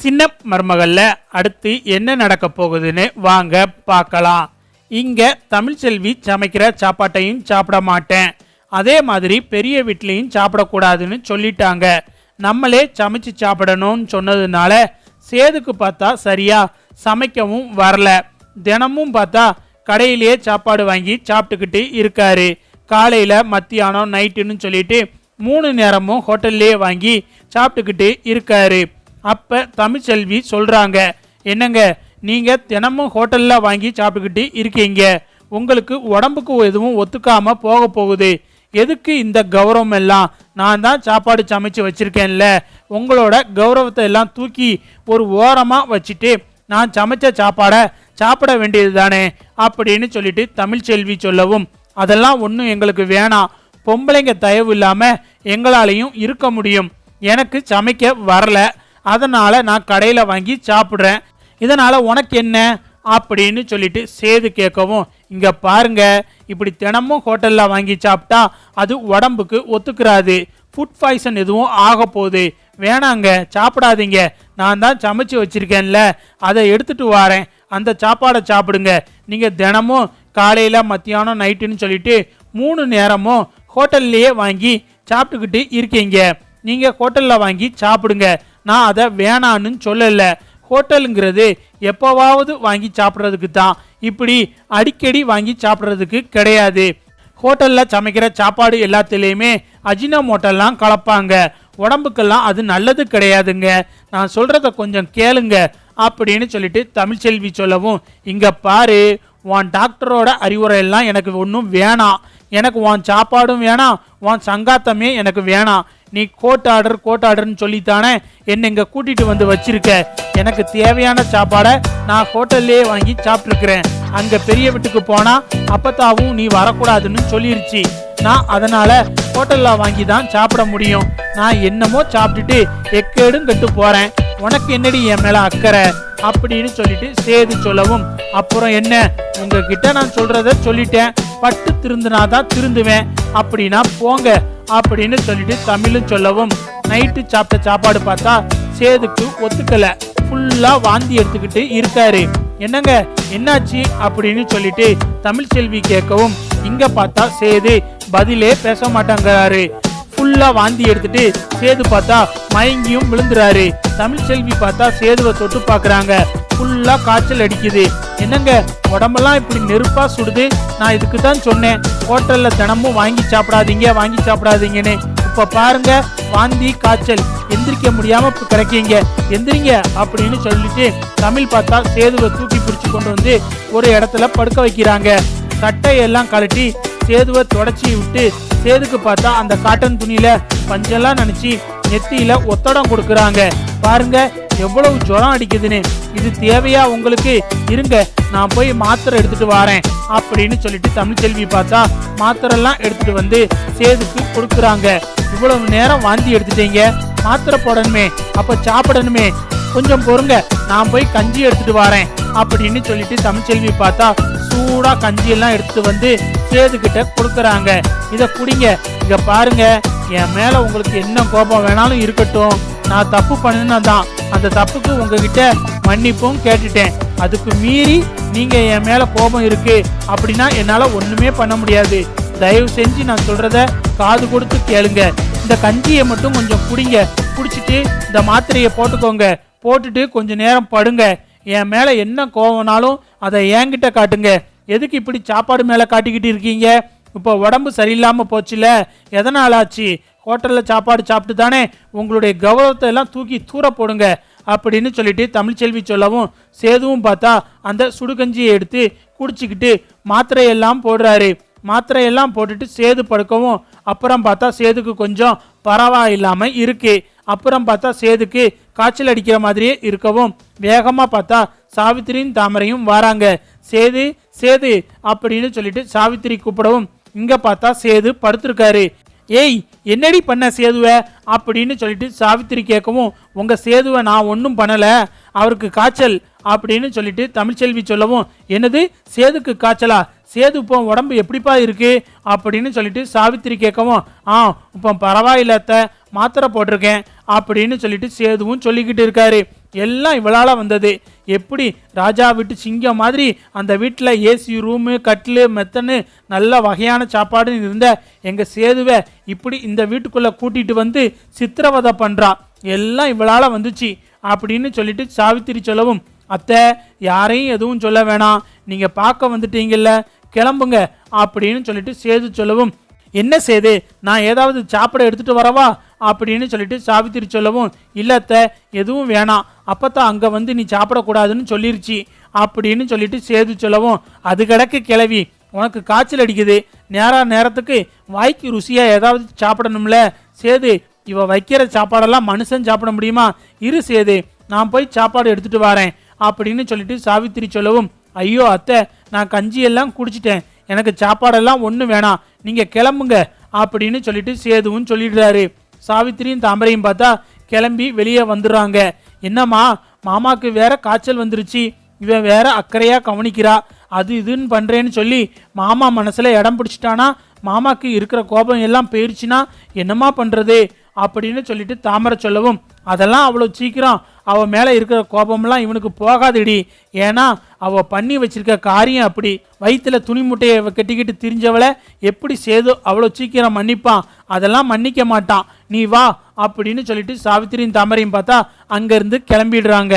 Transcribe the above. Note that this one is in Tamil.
சின்ன மருமகள்ல அடுத்து என்ன நடக்க போகுதுன்னு வாங்க பார்க்கலாம். இங்க தமிழ்ச்செல்வி சமைக்கிற சாப்பாட்டையும் சாப்பிட மாட்டேன். அதே மாதிரி பெரிய வீட்லேயும் சாப்பிடக்கூடாதுன்னு சொல்லிட்டாங்க. நம்மளே சமைச்சு சாப்பிடணும்னு சொன்னதுனால சேதுக்கு பார்த்தா சரியா சமைக்கவும் வரல. தினமும் பார்த்தா கடையிலேயே சாப்பாடு வாங்கி சாப்பிட்டுக்கிட்டு இருக்காரு. காலையில் மத்தியானம் நைட்டுன்னு சொல்லிட்டு மூணு நேரமும் ஹோட்டல்லே வாங்கி சாப்பிட்டுக்கிட்டு இருக்காரு. அப்போ தமிழ்ச்செல்வி சொல்கிறாங்க என்னங்க நீங்கள் தினமும் ஹோட்டலில் வாங்கி சாப்பிட்டுக்கிட்டு இருக்கீங்க. உங்களுக்கு உடம்புக்கு எதுவும் ஒத்துக்காமல் போக போகுது. எதுக்கு இந்த கௌரவம் எல்லாம்? நான் தான் சாப்பாடு சமைச்சு வச்சுருக்கேன்ல. உங்களோட கௌரவத்தை எல்லாம் தூக்கி ஒரு ஓரமாக வச்சுட்டு நான் சமைச்ச சாப்பாடை சாப்பிட வேண்டியது தானே? அப்படின்னு சொல்லிட்டு தமிழ்ச்செல்வி சொல்லவும் அதெல்லாம் ஒன்றும் எங்களுக்கு வேணாம். பொம்பளைங்க தயவு இல்லாமல் எங்களாலையும் இருக்க முடியும். எனக்கு சமைக்க வரல. அதனால் நான் கடையில் வாங்கி சாப்பிட்றேன். இதனால் உனக்கு என்ன? அப்படின்னு சொல்லிட்டு சேது கேட்கவும் இங்கே பாருங்க இப்படி தினமும் ஹோட்டலில் வாங்கி சாப்பிட்டா அது உடம்புக்கு ஒத்துக்கிறாது. ஃபுட் பாய்சன் எதுவும் ஆக போகுது. வேணாங்க சாப்பிடாதீங்க. நான் தான் சமைச்சு வச்சிருக்கேன்ல அதை எடுத்துகிட்டு வாரேன். அந்த சாப்பாடை சாப்பிடுங்க. நீங்கள் தினமும் காலையில் மத்தியானம் நைட்டுன்னு சொல்லிட்டு மூணு நேரமும் ஹோட்டல்லையே வாங்கி சாப்பிட்டுக்கிட்டு இருக்கீங்க. நீங்கள் ஹோட்டலில் வாங்கி சாப்பிடுங்க. நான் அதை வேணான்னு சொல்லலை. ஹோட்டலுங்கிறது எப்போவாவது வாங்கி சாப்பிட்றதுக்கு தான் இப்படி அடிக்கடி வாங்கி சாப்பிட்றதுக்கு கிடையாது. ஹோட்டலில் சமைக்கிற சாப்பாடு எல்லாத்துலேயுமே அஜினமோட்டெல்லாம் கலப்பாங்க. உடம்புக்கெல்லாம் அது நல்லது கிடையாதுங்க. நான் சொல்கிறத கொஞ்சம் கேளுங்க. அப்படின்னு சொல்லிட்டு தமிழ்ச்செல்வி சொல்லவும் இங்கே பாரு உன் டாக்டரோட அறிவுரை எல்லாம் எனக்கு ஒன்றும் வேணாம். எனக்கு உன் சாப்பாடும் வேணாம். உன் சங்காத்தமே எனக்கு வேணாம். நீ கோட் ஆர்டர் கோட் ஆர்டர்னு சொல்லித்தானே? என்னை இங்கே கூட்டிகிட்டு வந்து வச்சிருக்க. எனக்கு தேவையான சாப்பாடை நான் ஹோட்டல்லே வாங்கி சாப்பிட்ருக்குறேன் அங்கே பெரிய வீட்டுக்கு போனால் அப்பத்தாவும் நீ வரக்கூடாதுன்னு சொல்லிருச்சு. நான் அதனால் ஹோட்டலில் வாங்கி தான் சாப்பிட முடியும். நான் என்னமோ சாப்பிட்டுட்டு எக்கேடும் கெட்டு போகிறேன் உனக்கு என்னடி என் மேலே அக்கறை? அப்படின்னு சொல்லிட்டு சேது சொல்லவும் அப்புறம் என்ன? உங்ககிட்ட நான் சொல்கிறத சொல்லிட்டேன். பட்டு திருந்தினாதான் திருந்துவேன். அப்படின்னா போங்க. அப்படின்னு சொல்லிட்டு தமிழும் சொல்லவும். நைட்டு சாப்பிட்ட சாப்பாடு பார்த்தா சேதுக்கு ஒத்துக்கல. ஃபுல்லா வாந்தி எடுத்துக்கிட்டு இருக்காரு. என்னங்க என்னாச்சு? அப்படின்னு சொல்லிட்டு தமிழ்ச்செல்வி கேட்கவும் இங்க பார்த்தா சேது பதிலே பேச மாட்டாங்கிறாரு. ஃபுல்லா வாந்தி எடுத்துட்டு சேது பார்த்தா மயங்கியும் விழுந்துறாரு. தமிழ்ச்செல்வி பார்த்தா சேதுவை தொட்டு பாக்குறாங்க ஃபுல்லா காய்ச்சல் அடிக்குது. என்னங்க உடம்பெல்லாம் இப்படி நெருப்பா சுடுது? நான் இதுக்கு தான் சொன்னேன் ஹோட்டல்ல தினமும் வாங்கி சாப்பிடாதீங்க வாங்கி சாப்பிடாதீங்கன்னு. இப்ப பாருங்க வாந்தி காய்ச்சல் எந்திரிக்க முடியாம இப்போ கிடைக்கீங்க. எந்திரிங்க அப்படின்னு சொல்லிட்டு தமிழ் பார்த்தா சேதுவை தூக்கி பிடிச்சு கொண்டு வந்து ஒரு இடத்துல படுக்க வைக்கிறாங்க. சட்டையெல்லாம் கழட்டி சேதுவை தொடச்சி விட்டு சேதுக்கு பார்த்தா அந்த காட்டன் துணியில பஞ்செல்லாம் நினைச்சு நெத்தியில ஒத்தடம் கொடுக்குறாங்க. பாருங்க எவ்வளவு ஜுரம் அடிக்குதுன்னு. இது தேவையா உங்களுக்கு? இருங்க நான் போய் மாத்திரை எடுத்துட்டு வரேன் அப்படின்னு சொல்லிட்டு தமிழ்ச்செல்வி பார்த்தா மாத்திரைலாம் எடுத்துட்டு வந்து சேதுக்கு கொடுக்குறாங்க. இவ்வளவு நேரம் வாந்தி எடுத்துட்டீங்க. மாத்திரை போடணுமே அப்ப சாப்பிடணுமே. கொஞ்சம் பொறுங்க நான் போய் கஞ்சி எடுத்துட்டு வரேன் அப்படின்னு சொல்லிட்டு தமிழ்ச்செல்வி பார்த்தா சூடா கஞ்சி எல்லாம் எடுத்துட்டு வந்து சேது கிட்ட கொடுக்கறாங்க. இத குடிங்க இங்க பாருங்க என் மேல உங்களுக்கு என்ன கோபம் வேணாலும் இருக்கட்டும். நான் தப்பு பண்ணுனா தான் அந்த தப்புக்கு உங்ககிட்ட மன்னிப்பும் கேட்டுட்டேன். அதுக்கு மீறி நீங்க என் மேல கோபம் இருக்கு. அப்படின்னா என்னால ஒண்ணுமே பண்ண முடியாது. தயவு செஞ்சு நான் சொல்றத காது கொடுத்து கேளுங்க. இந்த கஞ்சியை மட்டும் கொஞ்சம் குடிங்க. குடிச்சிட்டு இந்த மாத்திரையை போட்டுக்கோங்க. போட்டுட்டு கொஞ்ச நேரம் படுங்க. என் மேல என்ன கோவம்னாலும் அதை என்கிட்ட காட்டுங்க. எதுக்கு இப்படி சாப்பாடு மேல காட்டிக்கிட்டு இருக்கீங்க? இப்போ உடம்பு சரியில்லாம போச்சுல. எதனால் ஆச்சு? ஹோட்டலில் சாப்பாடு சாப்பிட்டு தானே உங்களுடைய கௌரவத்தை எல்லாம் தூக்கி தூர போடுங்க அப்படின்னு சொல்லிட்டு தமிழ்ச்செல்வி சொல்லவும் சேதுவும் பார்த்தா அந்த சுடுகஞ்சியை எடுத்து குடிச்சிக்கிட்டு மாத்திரையெல்லாம் போடுறாரு. மாத்திரையெல்லாம் போட்டுட்டு சேது படுக்கவும் அப்புறம் பார்த்தா சேதுக்கு கொஞ்சம் பரவாயில்லாமல் இருக்கு. அப்புறம் பார்த்தா சேதுக்கு காய்ச்சல் அடிக்கிற மாதிரியே இருக்கவும் வேகமாக பார்த்தா சாவித்திரியும் தாமரையும் வராங்க. சேது சேது அப்படின்னு சொல்லிட்டு சாவித்திரி கூப்பிடவும் இங்கே பார்த்தா சேது படுத்திருக்காரு. ஏய் என்னடி பண்ண சேதுவை? அப்படின்னு சொல்லிட்டு சாவித்திரி கேட்கவும் உங்கள் சேதுவை நான் ஒன்றும் பண்ணலை. அவருக்கு காய்ச்சல். அப்படின்னு சொல்லிட்டு தமிழ்ச்செல்வி சொல்லவும் என்னது? சேதுக்கு காய்ச்சலா? சேது இப்போ உடம்பு எப்படிப்பா இருக்கு? அப்படின்னு சொல்லிட்டு சாவித்திரி கேட்கவும் ஆ இப்போ பரவாயில்ல மாத்திரை போட்டிருக்கேன். அப்படின்னு சொல்லிட்டு சேதுவும் சொல்லிக்கிட்டு இருக்காரு. எல்லாம் இவளால் வந்தது. எப்படி? ராஜா வீட்டு சிங்கம் மாதிரி அந்த வீட்டில் ஏசி ரூமு கட்டிலு மெத்தனு நல்ல வகையான சாப்பாடு இருந்த எங்கள் சேதுவை இப்படி இந்த வீட்டுக்குள்ளே கூட்டிகிட்டு வந்து சித்திரவதை பண்ணுறா எல்லாம் இவளால் வந்துச்சு அப்படின்னு சொல்லிட்டு சாவித்திரி சொல்லவும் அத்தை யாரையும் எதுவும் சொல்ல வேணாம். நீங்கள் பார்க்க வந்துட்டீங்கல்ல. கிளம்புங்க. அப்படின்னு சொல்லிட்டு சேது சொல்லவும் என்ன சேது? நான் ஏதாவது சாப்பிட எடுத்துகிட்டு வரவா? அப்படின்னு சொல்லிட்டு சாவித்திரி சொல்லவும் இல்லத்த அத்தை எதுவும் வேணாம். அப்பத்தான் அங்கே வந்து நீ சாப்பிடக்கூடாதுன்னு சொல்லிருச்சு. அப்படின்னு சொல்லிட்டு சேது சொல்லவும் அது கிடக்கு கிளவி உனக்கு காய்ச்சல் அடிக்குது. நேரா நேரத்துக்கு வாய்க்கு ருசியாக ஏதாவது சாப்பிடணும்ல. சேது இவ வைக்கிற சாப்பாடெல்லாம் மனுஷன் சாப்பிட முடியுமா? இரு சேது நான் போய் சாப்பாடு எடுத்துட்டு வரேன். அப்படின்னு சொல்லிட்டு சாவித்திரி சொல்லவும் ஐயோ அத்தை நான் கஞ்சியெல்லாம் குடிச்சிட்டேன். எனக்கு சாப்பாடெல்லாம் ஒன்றும் வேணாம். நீங்கள் கிளம்புங்க. அப்படின்னு சொல்லிட்டு சேதுவும் சொல்லிடுறாரு. சாவித்திரியும் தாமரையும் பார்த்தா கிளம்பி வெளியே வந்துடுறாங்க. என்னம்மா மாமாக்கு வேற காய்ச்சல் வந்துருச்சு. இவன் வேற அக்கறையாக கவனிக்கிறா. அது இதுன்னு பண்ணுறேன்னு சொல்லி மாமா மனசில் இடம் பிடிச்சிட்டானா? மாமாக்கு இருக்கிற கோபம் எல்லாம் போயிருச்சுன்னா என்னம்மா பண்ணுறது அப்படின்னு சொல்லிட்டு தாமரை சொல்லவும் அதெல்லாம் அவ்வளோ சீக்கிரம் அவன் மேலே இருக்கிற கோபம்லாம் இவனுக்கு போகாதுடி. ஏன்னா அவள் பண்ணி வச்சிருக்க காரியம் அப்படி. வயிற்றில் துணி முட்டையை கட்டிக்கிட்டு திரிஞ்சவளை எப்படி சேதோ அவ்வளோ சீக்கிரம் மன்னிப்பான் அதெல்லாம் மன்னிக்க மாட்டான். நீ வா அப்படின்னு சொல்லிட்டு சாவித்திரியும் தாமரையும் பார்த்தா அங்கேருந்து கிளம்பிடுறாங்க.